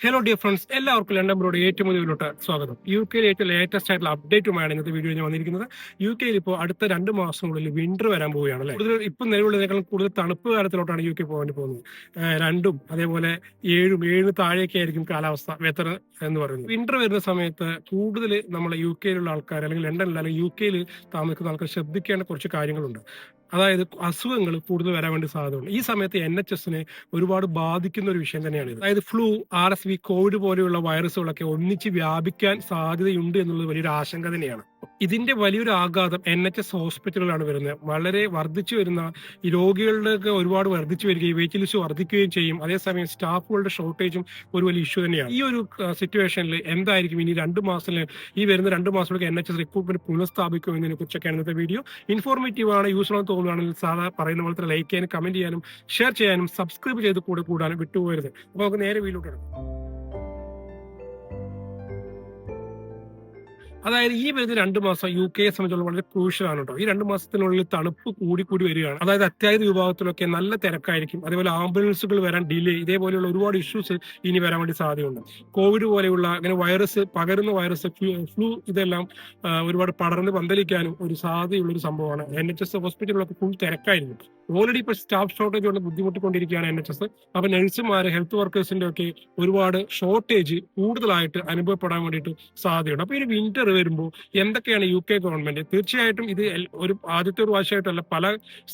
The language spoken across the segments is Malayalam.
ഹലോ ഡിയർ ഫ്രണ്ട്സ് എല്ലാവർക്കും ലണ്ടൻ ബ്രോഡ് ഏറ്റവും മുതലോട്ട് സ്വാഗതം. യു കെയിൽ ഏറ്റവും ലേറ്റസ്റ്റ് ആയിട്ടുള്ള അപ്ഡേറ്റുമാണ് ഇന്നത്തെ വീഡിയോ ഞാൻ വന്നിരിക്കുന്നത്. യു കെയിൽ ഇപ്പോൾ അടുത്ത രണ്ട് മാസത്തിനുള്ളിൽ വിന്റർ വരാൻ പോവുകയാണ് അല്ലേ? കൂടുതൽ ഇപ്പം നിലവിലുള്ളതിനേക്കാൾ കൂടുതൽ തണുപ്പ് കാലത്തിലോട്ടാണ് യു കെ പോകാൻ പോകുന്നത്. രണ്ടും അതേപോലെ ഏഴും ഏഴിന് താഴേക്ക് ആയിരിക്കും കാലാവസ്ഥ വെതർ എന്ന് പറയുന്നത്. വിന്റർ വരുന്ന സമയത്ത് കൂടുതൽ നമ്മളെ യു കെയിലുള്ള ആൾക്കാർ അല്ലെങ്കിൽ ലണ്ടനിൽ അല്ലെങ്കിൽ യു കെയിൽ താമസിക്കുന്ന ആൾക്കാർ ശ്രദ്ധിക്കേണ്ട കുറച്ച് കാര്യങ്ങളുണ്ട്. അതായത് അസുഖങ്ങൾ കൂടുതൽ വരാൻ വേണ്ടി സാധ്യതയുണ്ട്. ഈ സമയത്ത് എൻ എച്ച് എസിനെ ഒരുപാട് ബാധിക്കുന്ന ഒരു വിഷയം തന്നെയാണ് അതായത് flu R S V COVID പോലെയുള്ള വൈറസുകളൊക്കെ ഒന്നിച്ച് വ്യാപിക്കാൻ സാധ്യതയുണ്ട് എന്നുള്ളത് വലിയൊരു ആശങ്ക തന്നെയാണ്. ഇതിന്റെ വലിയൊരു ആഘാതം എൻ എച്ച് എസ് ഹോസ്പിറ്റലുകളാണ് വരുന്നത്. വളരെ വർദ്ധിച്ചു വരുന്ന ഈ രോഗികളുടെ ഒരുപാട് വർദ്ധിച്ചു വരികയും വെയിറ്റ് ലിസ്റ്റ് വർദ്ധിക്കുകയും ചെയ്യും. അതേസമയം സ്റ്റാഫുകളുടെ ഷോർട്ടേജും ഒരു വലിയ ഇഷ്യൂ തന്നെയാണ്. ഈ ഒരു സിറ്റുവേഷനിൽ എന്തായിരിക്കും ഇനി രണ്ട് മാസത്തിൽ ഈ വരുന്ന രണ്ട് മാസത്തിലേക്ക് എൻ എച്ച് എസ് റിക്രൂട്ട്മെന്റ് പുനഃസ്ഥാപിക്കും എന്നതിനെ കുറിച്ചൊക്കെയാണ് ഇന്നത്തെ വീഡിയോ ഇൻഫോർമേറ്റീവ് ആണ് യൂസ്ഫുൾ ആണെന്ന് തോന്നുകയാണെങ്കിൽ സാധാ പറയുന്ന പോലെ തന്നെ ലൈക്ക് ചെയ്യാനും കമന്റ് ചെയ്യാനും ഷെയർ ചെയ്യാനും സബ്സ്ക്രൈബ് ചെയ്ത് കൂടെ കൂടാനും വിട്ടുപോകരുത് അപ്പോൾ നമുക്ക് നേരെ വീട്ടിലോട്ട് അതായത് ഈ വരുന്ന രണ്ട് മാസം യു കെയെ സംബന്ധിച്ചുള്ള വളരെ ക്രൂഷ്യൽ ആണ് കേട്ടോ ഈ രണ്ട് മാസത്തിനുള്ളിൽ തണുപ്പ് കൂടി കൂടി വരികയാണ്. അതായത് അത്യാഹിത വിഭാഗത്തിലൊക്കെ നല്ല തിരക്കായിരിക്കും. അതേപോലെ ആംബുലൻസുകൾ വരാൻ ഡിലേ ഇതേപോലെയുള്ള ഒരുപാട് ഇഷ്യൂസ് ഇനി വരാൻ വേണ്ടി സാധ്യതയുണ്ട്. കോവിഡ് പോലെയുള്ള അങ്ങനെ വൈറസ് പകരുന്ന വൈറസ് ഫ്ലൂ ഇതെല്ലാം ഒരുപാട് പടർന്ന് പന്തലിക്കാനും ഒരു സാധ്യതയുള്ള ഒരു സംഭവമാണ്. എൻ എച്ച് എസ് ഹോസ്പിറ്റലുകളൊക്കെ ഫുൾ തിരക്കായിരിക്കും. ഓൾറെഡി ഇപ്പൊ സ്റ്റാഫ് ഷോർട്ടേജ് കൊണ്ട് ബുദ്ധിമുട്ടിക്കൊണ്ടിരിക്കുകയാണ് എൻ എച്ച് എസ് അപ്പൊ നഴ്സുമാർ ഹെൽത്ത് വർക്കേഴ്സിന്റെ ഒക്കെ ഒരുപാട് ഷോർട്ടേജ് കൂടുതലായിട്ട് അനുഭവപ്പെടാൻ വേണ്ടിയിട്ട് സാധ്യതയുണ്ട്. അപ്പൊ ഈ വിന്റർ വരുമ്പോൾ എന്തൊക്കെയാണ് യു കെ ഗവൺമെന്റ്? തീർച്ചയായിട്ടും ഇത് ഒരു ആദ്യത്തെ ഒരു പ്രാവശ്യമായിട്ടല്ല പല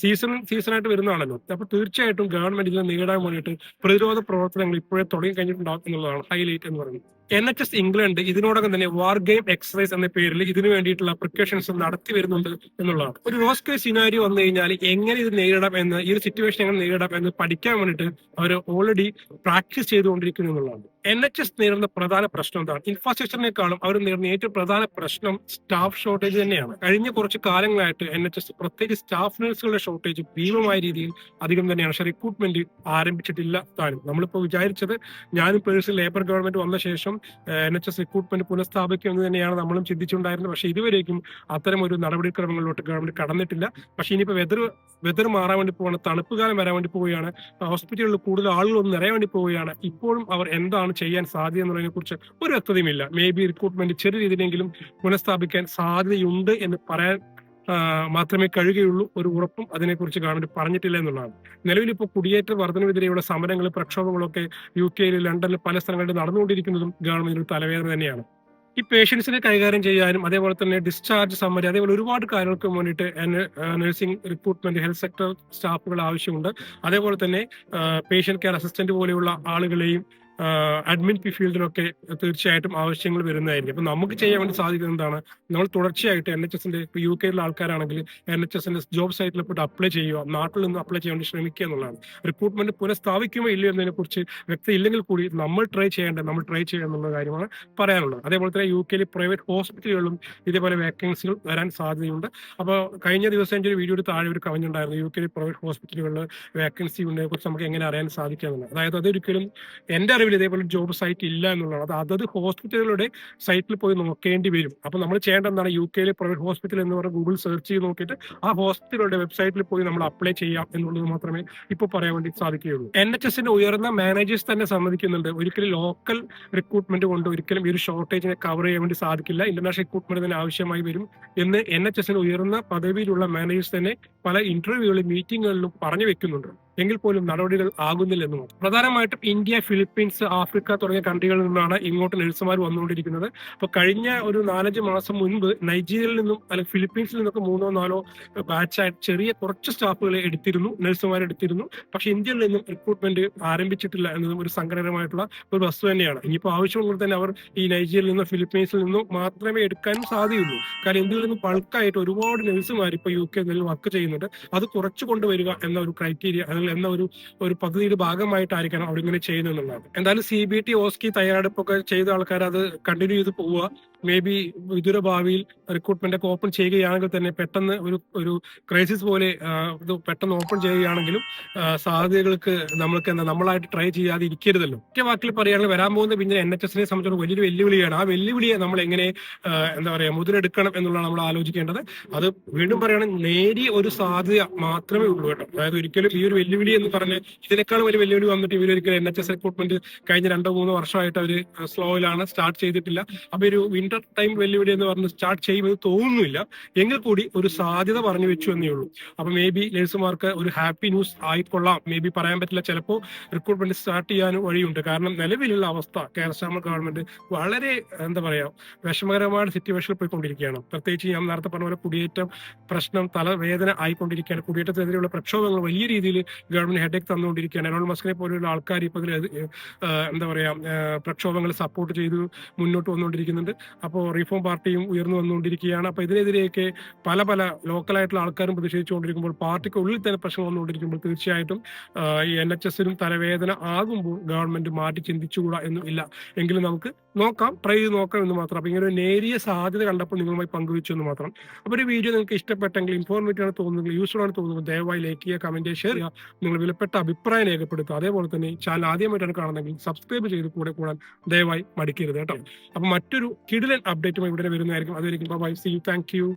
സീസൺ സീസണായിട്ട് വരുന്നതാണല്ലോ. അപ്പൊ തീർച്ചയായിട്ടും ഗവൺമെന്റ് ഇതിനെ നേടാൻ വേണ്ടിയിട്ട് പ്രതിരോധ പ്രവർത്തനങ്ങൾ ഇപ്പോഴേ തുടങ്ങി കഴിഞ്ഞിട്ടുണ്ടാകും ഹൈലൈറ്റ് എന്ന് പറയുന്നത്. എൻ എച്ച് എസ് ഇംഗ്ലണ്ട് ഇതിനോടകം തന്നെ വാർ ഗെയിം എക്സസൈസ് എന്ന പേരിൽ ഇതിനു വേണ്ടിയിട്ടുള്ള പ്രിക്കോഷൻസ് നടത്തി വരുന്നുണ്ട് എന്നുള്ളതാണ്. ഒരു റോസ് കേസ് സിനാരിയോ വന്നു കഴിഞ്ഞാൽ എങ്ങനെ ഇത് നേരിടാം എന്ന് ഈ ഒരു സിറ്റുവേഷൻ എങ്ങനെ നേരിടാം എന്ന് പഠിക്കാൻ വേണ്ടിയിട്ട് അവർ ഓൾറെഡി പ്രാക്ടീസ് ചെയ്തുകൊണ്ടിരിക്കുന്നു എന്നുള്ളതാണ്. എൻ എച്ച് എസ് നേരിടുന്ന പ്രധാന പ്രശ്നം എന്താണ്? ഇൻഫ്രാസ്ട്രക്ചറിനേക്കാളും അവർ നേരിടുന്ന ഏറ്റവും പ്രധാന പ്രശ്നം സ്റ്റാഫ് ഷോർട്ടേജ് തന്നെയാണ്. കഴിഞ്ഞ കുറച്ച് കാലങ്ങളായിട്ട് എൻ എച്ച് എസ് പ്രത്യേകിച്ച് സ്റ്റാഫ് നഴ്സുകളുടെ ഷോർട്ടേജ് ഭീമമായ രീതിയിൽ അധികം തന്നെയാണ്. പക്ഷേ റിക്രൂട്ട്മെന്റ് ആരംഭിച്ചിട്ടില്ല താനും. നമ്മളിപ്പോൾ വിചാരിച്ചത് ഞാനും ലേബർ ഗവൺമെന്റ് വന്ന ശേഷം എൻ എച്ച് എസ് റിക്രൂട്ട്മെന്റ് പുനഃസ്ഥാപിക്കും എന്ന് തന്നെയാണ് നമ്മളും ചിന്തിച്ചുണ്ടായിരുന്നത്. പക്ഷേ ഇതുവരേക്കും അത്തരം ഒരു നടപടിക്രമങ്ങളിലോട്ട് ഗവൺമെന്റ് കടന്നിട്ടില്ല. പക്ഷേ ഇനിയിപ്പോൾ വെതർ വെതർ മാറാൻ വേണ്ടി പോവാണ് തണുപ്പ് കാലം വരാൻ വേണ്ടി പോവുകയാണ്. ഹോസ്പിറ്റലുകളിൽ കൂടുതൽ ആളുകൾ ആളുകളൊന്നും നിറയാൻ വേണ്ടി പോവുകയാണ്. ഇപ്പോഴും അവർ എന്താണ് ചെയ്യാൻ സാധ്യത എന്നുള്ളതിനെ കുറിച്ച് ഒരു വ്യക്തതയുമില്ല. മേ ബി റിക്രൂട്ട്മെന്റ് ചെറിയ രീതിയിലെങ്കിലും പുനഃസ്ഥാപിക്കാൻ സാധ്യതയുണ്ട് എന്ന് പറയാൻ മാത്രമേ കഴിയുകയുള്ളൂ ഒരു ഉറപ്പും അതിനെക്കുറിച്ച് ഗവൺമെന്റ് പറഞ്ഞിട്ടില്ല എന്നുള്ളതാണ്. നിലവിൽ ഇപ്പോൾ കുടിയേറ്റ വർധനവെതിരെയുള്ള സമരങ്ങൾ പ്രക്ഷോഭങ്ങളൊക്കെ യു കെയിൽ ലണ്ടനിൽ പല സ്ഥലങ്ങളിൽ നടന്നുകൊണ്ടിരിക്കുന്നതും ഗവൺമെന്റിന് തലവേദന തന്നെയാണ്. ഈ പേഷ്യൻസിനെ കൈകാര്യം ചെയ്യാനും അതേപോലെ തന്നെ ഡിസ്ചാർജ് സമ്മതി അതേപോലെ ഒരുപാട് കാര്യങ്ങൾക്ക് വേണ്ടിയിട്ട് നഴ്സിംഗ് റിക്രൂട്ട്മെന്റ് ഹെൽത്ത് സെക്ടർ സ്റ്റാഫുകൾ ആവശ്യമുണ്ട്. അതേപോലെ തന്നെ പേഷ്യന്റ് കെയർ അസിസ്റ്റന്റ് പോലെയുള്ള ആളുകളെയും അഡ്മിൻ പി ഫീൽഡിലൊക്കെ തീർച്ചയായിട്ടും ആവശ്യങ്ങൾ വരുന്നതായിരിക്കും. അപ്പൊ നമുക്ക് ചെയ്യാൻ വേണ്ടി സാധിക്കുന്നത് എന്താണ്? നമ്മൾ തുടർച്ചയായിട്ട് എൻ എച്ച് എസിന്റെ ഇപ്പൊ യു കെയിലുള്ള ആൾക്കാരാണെങ്കിൽ എൻ എച്ച് എസിന്റെ ജോബ് സൈറ്റിൽ പോയിട്ട് അപ്ലൈ ചെയ്യുക നാട്ടിൽ നിന്ന് അപ്ലൈ ചെയ്യാൻ വേണ്ടി ശ്രമിക്കുക എന്നുള്ളതാണ്. റിക്രൂട്ട്മെന്റ് പുനഃസ്ഥാപിക്കുമോ ഇല്ലയോ എന്നതിനെ കുറിച്ച് വ്യക്തി ഇല്ലെങ്കിൽ കൂടി നമ്മൾ ട്രൈ ചെയ്യേണ്ടത് നമ്മൾ ട്രൈ ചെയ്യുക എന്നുള്ള കാര്യമാണ് പറയാനുള്ളത്. അതേപോലെ തന്നെ യു കെയിൽ പ്രൈവറ്റ് ഹോസ്പിറ്റലുകളിലും ഇതേപോലെ വേക്കൻസികൾ വരാൻ സാധ്യതയുണ്ട്. അപ്പോൾ കഴിഞ്ഞ ദിവസം എന്റെ ഒരു വീഡിയോയുടെ താഴെ ഒരു കവിഞ്ഞുണ്ടായിരുന്നു യു കെയിൽ പ്രൈവറ്റ് ഹോസ്പിറ്റലുകളിൽ വേക്കൻസി ഉണ്ടതിനെ കുറിച്ച് നമുക്ക് എങ്ങനെ അറിയാൻ സാധിക്കാമെന്നുള്ളത് അതായത് അതൊരിക്കലും എന്റെ അറിവിൽ ഇതേപോലെ ജോബ് സൈറ്റ് ഇല്ല എന്നുള്ളതാണ്. അത് അതത് ഹോസ്പിറ്റലുകളുടെ സൈറ്റിൽ പോയി നോക്കേണ്ടി വരും. അപ്പൊ നമ്മൾ ചെയ്യേണ്ട എന്താണ്? യു കെയിലെ പ്രൈവറ്റ് ഹോസ്പിറ്റൽ എന്ന് പറഞ്ഞ ഗൂഗിൾ സെർച്ച് ചെയ്ത് നോക്കിയിട്ട് ആ ഹോസ്പിറ്റലുകളുടെ വെബ്സൈറ്റിൽ പോയി നമ്മൾ അപ്ലൈ ചെയ്യാം എന്നുള്ളത് മാത്രമേ ഇപ്പോൾ പറയാൻ വേണ്ടി സാധിക്കുകയുള്ളൂ. എൻ എച്ച് എസിന്റെ ഉയർന്ന മാനേജേഴ്സ് തന്നെ സമ്മതിക്കുന്നുണ്ട്. ഒരിക്കലും ലോക്കൽ റിക്രൂട്ട്മെന്റ് കൊണ്ട് ഒരിക്കലും ഈ ഒരു ഷോർട്ടേജിനെ കവർ ചെയ്യാൻ വേണ്ടി സാധിക്കില്ല. ഇന്റർനാഷണൽ റിക്രൂട്ട്മെന്റ് തന്നെ ആവശ്യമായി വരും എന്ന് എൻ എച്ച് എസിന് ഉയർന്ന പദവിയിലുള്ള മാനേജേഴ്സ് തന്നെ പല ഇന്റർവ്യൂകളിലും മീറ്റിങ്ങുകളിലും പറഞ്ഞു വെക്കുന്നുണ്ട്. എങ്കിൽ പോലും നടപടികൾ ആകുന്നില്ലെന്നും. പ്രധാനമായിട്ടും ഇന്ത്യ ഫിലിപ്പീൻസ് ആഫ്രിക്ക തുടങ്ങിയ കൺട്രികളിൽ നിന്നാണ് ഇങ്ങോട്ട് നഴ്സുമാർ വന്നുകൊണ്ടിരിക്കുന്നത്. അപ്പൊ കഴിഞ്ഞ ഒരു നാലഞ്ച് മാസം മുൻപ് നൈജീരിയയിൽ നിന്നും അല്ലെങ്കിൽ ഫിലിപ്പീൻസിൽ നിന്നൊക്കെ മൂന്നോ നാലോ ബാച്ചായിട്ട് ചെറിയ കുറച്ച് സ്റ്റാഫുകളെ എടുത്തിരുന്നു നഴ്സുമാരെ എടുത്തിരുന്നു. പക്ഷെ ഇന്ത്യയിൽ നിന്നും റിക്രൂട്ട്മെന്റ് ആരംഭിച്ചിട്ടില്ല എന്നതും ഒരു സങ്കടകരമായിട്ടുള്ള ഒരു വസ്തു തന്നെയാണ്. ഇനിയിപ്പോൾ ആവശ്യമുള്ളത് തന്നെ അവർ ഈ നൈജീരിയയിൽ നിന്നോ ഫിലിപ്പീൻസിൽ നിന്നോ മാത്രമേ എടുക്കാനും സാധ്യതയുള്ളൂ. കാരണം ഇന്ത്യയിൽ നിന്ന് ബൾക്കായിട്ട് ഒരുപാട് നഴ്സുമാർ ഇപ്പോൾ യു കെ വർക്ക് ചെയ്യുന്നുണ്ട്. അത് കുറച്ചു കൊണ്ടുവരിക എന്ന ഒരു ക്രൈറ്റീരിയ അല്ലെങ്കിൽ എന്ന ഒരു ഒരു പദ്ധതിയുടെ ഭാഗമായിട്ടായിരിക്കണം അവരിങ്ങനെ ചെയ്യുന്നത് എന്നുള്ളതാണ് എന്തായാലും സി ബി ടി ഓസ്കി തയ്യാറെടുപ്പൊക്കെ ചെയ്ത ആൾക്കാർ അത് കണ്ടിന്യൂ ചെയ്ത് പോവുക. മേ ബി വിദൂര ഭാവിയിൽ റിക്രൂട്ട്മെന്റ് ഒക്കെ ഓപ്പൺ ചെയ്യുകയാണെങ്കിൽ തന്നെ പെട്ടെന്ന് ഒരു ഒരു ക്രൈസിസ് പോലെ ഇത് പെട്ടെന്ന് ഓപ്പൺ ചെയ്യുകയാണെങ്കിലും സാധ്യതകൾക്ക് നമ്മൾക്ക് എന്താ നമ്മളായിട്ട് ട്രൈ ചെയ്യാതെ ഇരിക്കരുതല്ലോ. ഒറ്റ വാക്കിൽ പറയുകയാണെങ്കിൽ വരാൻ പോകുന്ന പിന്നെ എൻ എച്ച് എസിനെ സംബന്ധിച്ചിടത്തോളം വലിയൊരു വെല്ലുവിളിയാണ്. ആ വെല്ലുവിളിയെ നമ്മൾ എങ്ങനെ എന്താ പറയാ മുതലെടുക്കണം എന്നുള്ളതാണ് നമ്മൾ ആലോചിക്കേണ്ടത്. അത് വീണ്ടും പറയുകയാണെങ്കിൽ നേരിയ ഒരു സാധ്യത മാത്രമേ ഉള്ളൂ കേട്ടോ. അതായത് ഒരിക്കലും ഈ ഒരു വെല്ലുവിളി എന്ന് പറഞ്ഞ് ഇതിനേക്കാളും വലിയ വെല്ലുവിളി വന്നിട്ട് ഇവരൊരിക്കലും എൻ എച്ച് എസ് റിക്രൂട്ട്മെന്റ് കഴിഞ്ഞ രണ്ടോ മൂന്നോ വർഷമായിട്ട് അവർ സ്ലോയിലാണ് സ്റ്റാർട്ട് ചെയ്തിട്ടില്ല. അപ്പൊ ഒരു വിന്റർ ടൈം വെല്ലുവിളി എന്ന് പറഞ്ഞ് സ്റ്റാർട്ട് ചെയ്യുമെന്ന് തോന്നുന്നില്ല. എങ്കിൽ കൂടി ഒരു സാധ്യത പറഞ്ഞു വെച്ചു എന്നേ ഉള്ളൂ. അപ്പൊ മേ ബി ലേഴ്സുമാർക്ക് ഒരു ഹാപ്പി ന്യൂസ് ആയിക്കൊള്ളാം. മേ ബി പറയാൻ പറ്റില്ല. ചിലപ്പോൾ റിക്രൂട്ട്മെന്റ് സ്റ്റാർട്ട് ചെയ്യാനും വഴിയുണ്ട്. കാരണം നിലവിലുള്ള അവസ്ഥ കേരള ഗവൺമെന്റ് വളരെ എന്താ പറയാ വിഷമകരമായ സിറ്റുവേഷനിൽ പോയിക്കൊണ്ടിരിക്കുകയാണ്. പ്രത്യേകിച്ച് ഞാൻ നേരത്തെ പറഞ്ഞ പോലെ കുടിയേറ്റം പ്രശ്നം തലവേദന ആയിക്കൊണ്ടിരിക്കുകയാണ്. കുടിയേറ്റത്തിനെതിരെയുള്ള പ്രക്ഷോഭങ്ങൾ വലിയ രീതിയിൽ ഗവൺമെന്റ് ഹെഡേക്ക് തന്നുകൊണ്ടിരിക്കുകയാണ്. എറോൾ മസ്കിനെ പോലെയുള്ള ആൾക്കാർ ഇപ്പോൾ എന്താ പറയാ പ്രക്ഷോഭങ്ങൾ സപ്പോർട്ട് ചെയ്ത് മുന്നോട്ട് വന്നുകൊണ്ടിരിക്കുന്നുണ്ട്. അപ്പോൾ റീഫോം പാർട്ടിയും ഉയർന്നു വന്നുകൊണ്ടിരിക്കുകയാണ്. അപ്പോൾ ഇതിനെതിരെയൊക്കെ പല പല ലോക്കലായിട്ടുള്ള ആൾക്കാരും പ്രതിഷേധിച്ചുകൊണ്ടിരിക്കുമ്പോൾ പാർട്ടിക്ക് ഉള്ളിൽ തന്നെ പ്രശ്നം വന്നുകൊണ്ടിരിക്കുമ്പോൾ തീർച്ചയായിട്ടും ഈ എൻ എച്ച് എസിനും തലവേദന ആകുമ്പോൾ ഗവൺമെന്റ് മാറ്റി ചിന്തിച്ചുകൂടാ എന്നും ഇല്ല. എങ്കിലും നമുക്ക് നോക്കാം ട്രൈ ചെയ്ത് നോക്കാം എന്ന് മാത്രം. അപ്പൊ ഇങ്ങനെ ഒരു നേരിയ സാധ്യത കണ്ടപ്പോൾ നിങ്ങളുമായി പങ്കുവെച്ചു എന്ന് മാത്രം. അപ്പോൾ ഒരു വീഡിയോ നിങ്ങൾക്ക് ഇഷ്ടപ്പെട്ടെങ്കിൽ ഇൻഫോർമേറ്റീവ് ആണ് തോന്നുന്നെങ്കിൽ യൂസ്ഫുൾ ആണ് തോന്നുന്നത് ദയവായി ലൈക്ക് ചെയ്യുക കമന്റ് ഷെയർ ചെയ്യുക. നിങ്ങൾ വിലപ്പെട്ട അഭിപ്രായം രേഖപ്പെടുത്തുക. അതേപോലെ തന്നെ ചാനൽ ആദ്യമായിട്ടാണ് കാണുന്നതെങ്കിൽ സബ്സ്ക്രൈബ് ചെയ്ത് കൂടെ കൂടാൻ ദയവായി മടിക്കരുത് കേട്ടോ. അപ്പൊ മറ്റൊരു കിടിലൻ അപ്ഡേറ്റുമായി ഇവിടെ വരുന്നതായിരിക്കും. അതായിരിക്കും bye see you thank you